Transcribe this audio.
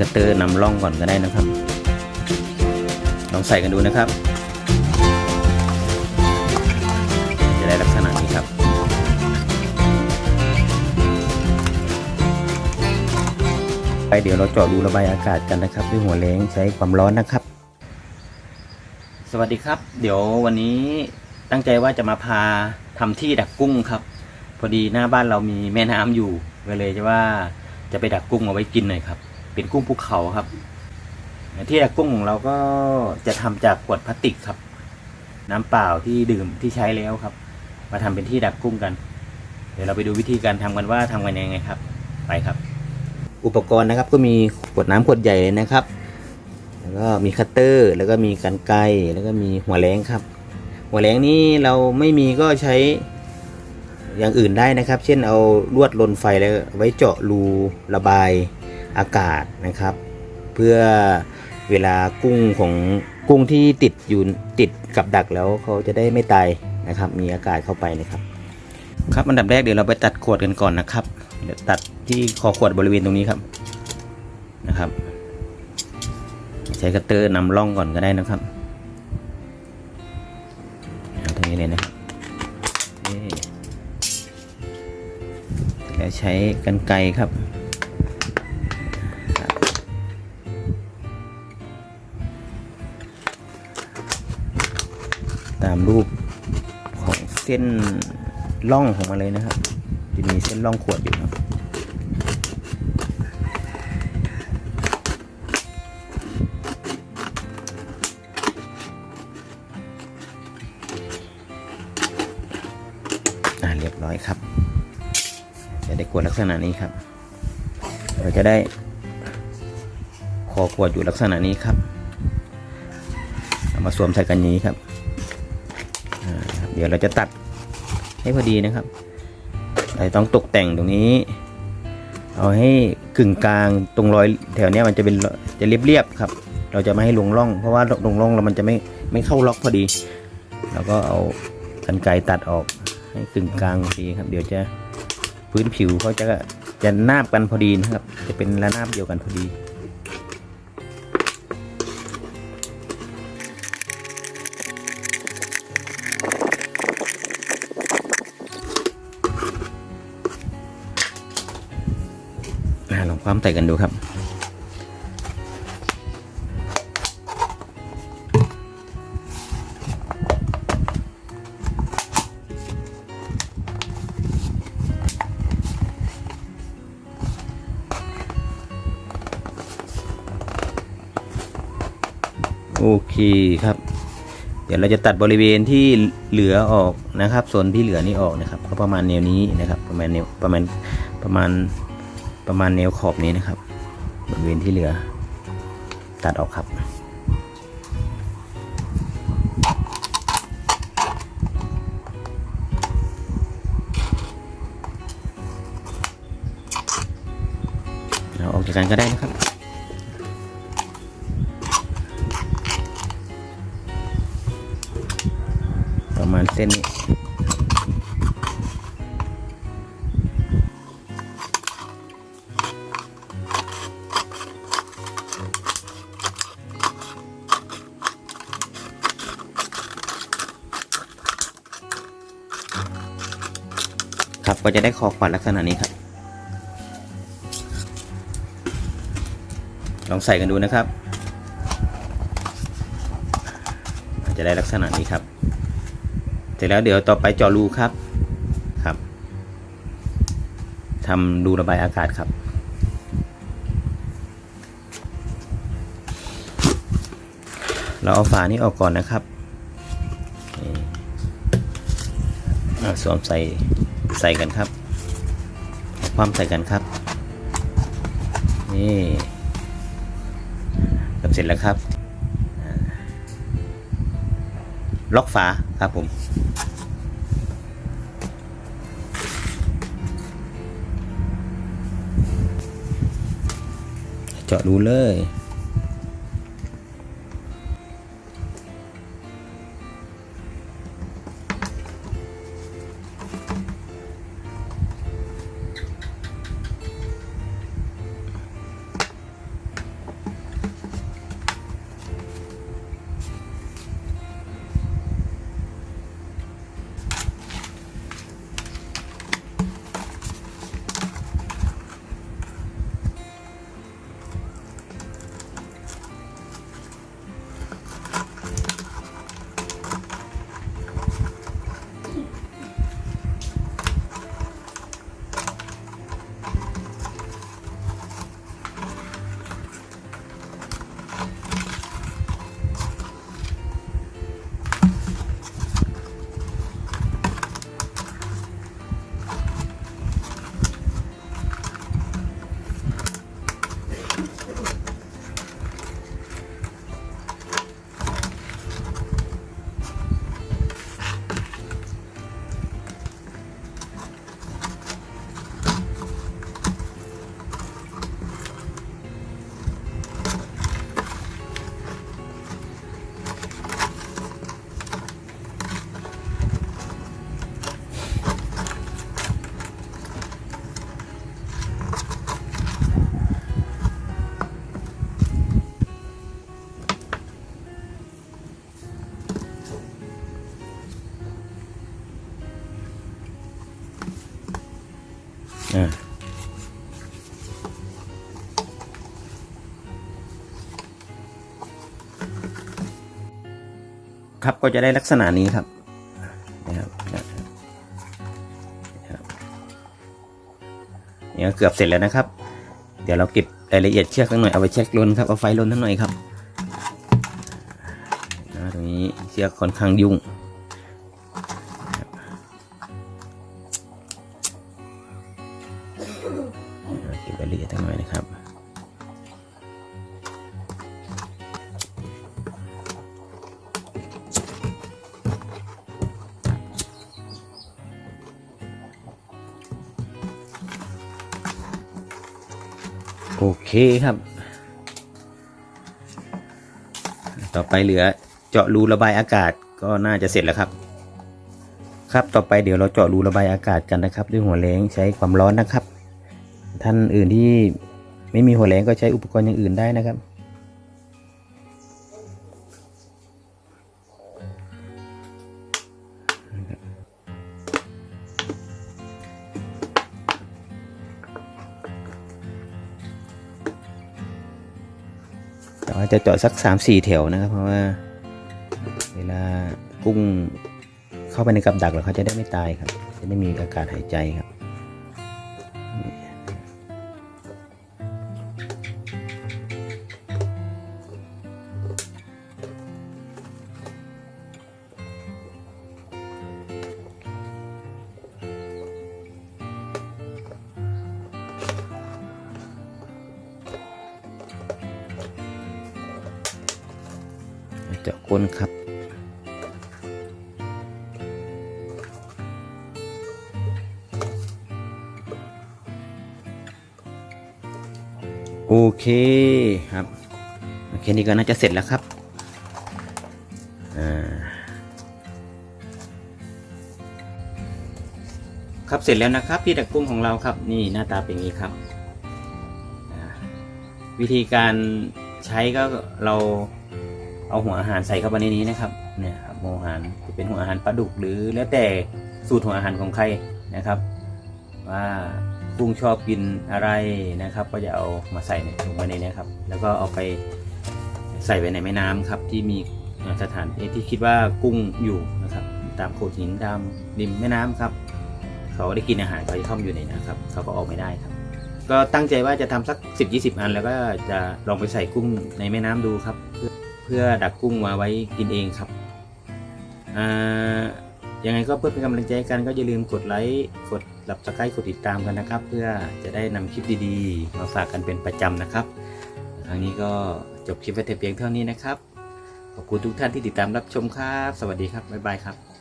กระเตอร์นำร่องก่อนก็ได้นะครับ ลองใส่กันดูนะครับ จะได้ลักษณะนี้ครับ ไปเดี๋ยวเราเจาะรูระบายอากาศกันนะครับ ด้วยหัวเล้งใช้ความร้อนนะครับ สวัสดีครับ เดี๋ยววันนี้ตั้งใจว่าจะมาพาทำที่ดักกุ้งครับ พอดีหน้าบ้านเรามีแม่น้ำอยู่ก็เลยจะว่าจะไปดักกุ้งเอาไว้กินหน่อยครับ เป็นกุ้งภูเขาครับที่ดักกุ้งเราก็จะทำจากขวดพลาสติกครับ น้ำเปล่าที่ดื่มที่ใช้แล้วครับ มาทำเป็นที่ดักกุ้งกัน เดี๋ยวเราไปดูวิธีการทำกันว่าทำกันยังไงครับ ไปครับ อุปกรณ์นะครับก็มีขวดน้ำขวดใหญ่เลยนะครับ แล้วก็มีคัตเตอร์ แล้วก็มีกันไกรแล้วก็มีหัวแหลงครับ หัวแหลงนี้เราไม่มีก็ใช้อย่างอื่นได้นะครับ เช่นเอาลวดลนไฟแล้วไว้เจาะรูระบาย อากาศนะครับ เพื่อเวลากุ้งของกุ้งที่ติดอยู่ติดกับดักแล้วเขาจะได้ไม่ตายนะครับ มีอากาศเข้าไปนะครับ ครับอันดับแรกเดี๋ยวเราไปตัดขวดกันก่อนนะครับเดี๋ยวตัดที่คอขวดบริเวณตรงนี้ครับนะครับ ใช้คัตเตอร์นำร่องก่อนก็ได้นะครับเอาตรงนี้เลยนะครับแล้วใช้กันไกรครับ ตามรูปของเส้นร่องของมันเลยนะครับ จะมีเส้นร่องขวดอยู่ครับเรียบร้อยครับ จะได้ขวดลักษณะนี้ครับ เราจะได้คอขวดอยู่ลักษณะนี้ครับ เอามาสวมใส่กันนี้ครับ เดี๋ยวเราจะตัดให้พอดีนะครับเราต้องตกแต่งตรงนี้ เอาให้กึ่งกลางตรงรอยแถวนี้มันจะเป็นจะเรียบๆครับ เราจะไม่ให้ลงร่อง เพราะว่าลงร่องแล้วมันจะไม่ไม่เข้าล็อกพอดีเราก็เอากันไกรตัดออกให้กึ่งกลางพอดีครับ เดี๋ยวจะพื้นผิวเขาจะจะนาบกันพอดีนะครับ จะเป็นระนาบเดียวกันพอดี อ่าลองความใส่กันดูครับ โอเคครับ เดี๋ยวเราจะตัดบริเวณที่เหลือออกนะครับ ส่วนที่เหลือนี้ออกนะครับก็ประมาณแนวนี้นะครับ ประมาณแนวประมาณประมาณ ประมาณแนวขอบนี้นะครับ บริเวณที่เหลือ ตัดออกครับ เราออกจากกันก็ได้นะครับประมาณเส้นนี้ ครับ ก็จะได้คอขวัญลักษณะนี้ครับ ลองใส่กันดูนะครับจะได้ลักษณะนี้ครับ เสร็จแล้วเดี๋ยวต่อไปเจาะรูครับครับทำรูระบายอากาศครับเราเอาฝานี้ออกก่อนนะครับสวมใส่ ใส่กันครับความใส่กันครับ นี่เกือบเสร็จแล้วครับล็อกฝาครับผมเจาะรูเลย ครับก็จะได้ลักษณะนี้ครับนะครับเนี่ยเกือบเสร็จแล้วนะครับ เดี๋ยวเราเก็บรายละเอียดเชือกสักหน่อยเอาไปเช็คลนครับเอาไฟลนสักหน่อยครับนะตรงนี้เชือกค่อนข้างยุ่ง เก็บรายละเอียดทั้งหน่อยนะครับโอเคครับ ต่อไปเหลือเจาะรูระบายอากาศก็น่าจะเสร็จแล้วครับ ครับต่อไปเดี๋ยวเราเจาะรูระบายอากาศกันนะครับ ด้วยหัวแรงใช้ความร้อนนะครับ ท่านอื่นที่ไม่มีหัวแรงก็ใช้อุปกรณ์อย่างอื่นได้นะครับ แต่ว่าจะเจาะสักสามสี่แถวนะครับ เพราะว่าเวลากุ้งเข้าไปในกับดักแล้วเขาจะได้ไม่ตายครับ จะได้มีอากาศหายใจครับ เจาะก้นครับ โอเคครับโอเคนี่ก็น่าจะเสร็จแล้วครับครับเสร็จแล้วนะครับที่ดักกุ้งของเราครับ นี่หน้าตาเป็นอย่างนี้ครับ วิธีการใช้ก็เรา เอาหัวอาหารใส่เข้าไปในนี้นะครับเนี่ยครับหัวอาหารจะเป็นหัวอาหารปลาดุกหรือแล้วแต่สูตรหัวอาหารของใครนะครับ ว่ากุ้งชอบกินอะไรนะครับ ก็จะเอามาใส่ลงไปในนี้ครับ แล้วก็เอาไปใส่ไว้ในแม่น้ำครับ ที่มีสถานที่คิดว่ากุ้งอยู่นะครับตามโขดหินตามริมแม่น้ำครับ เขาได้กินอาหารเขาจะเข้ามอยู่ในนะครับ เขาก็ออกไม่ได้ครับ ก็ตั้งใจว่าจะทำสัก 10-20 อัน แล้วก็จะลองไปใส่กุ้งในแม่น้ำดูครับ เพื่อดักกุ้งมาไว้กินเองครับอ่ายังไงก็เพื่อเป็นกำลังใจกันก็อย่าลืมกดไลค์กดรับสไครต์กดติดตามกันนะครับ เพื่อจะได้นำคลิปดีๆ มาฝากกันเป็นประจำนะครับครั้งนี้ก็จบคลิปไว้แต่เพียงเท่านี้นะครับ ขอบคุณทุกท่านที่ติดตามรับชมครับ สวัสดีครับ บ๊ายบายครับ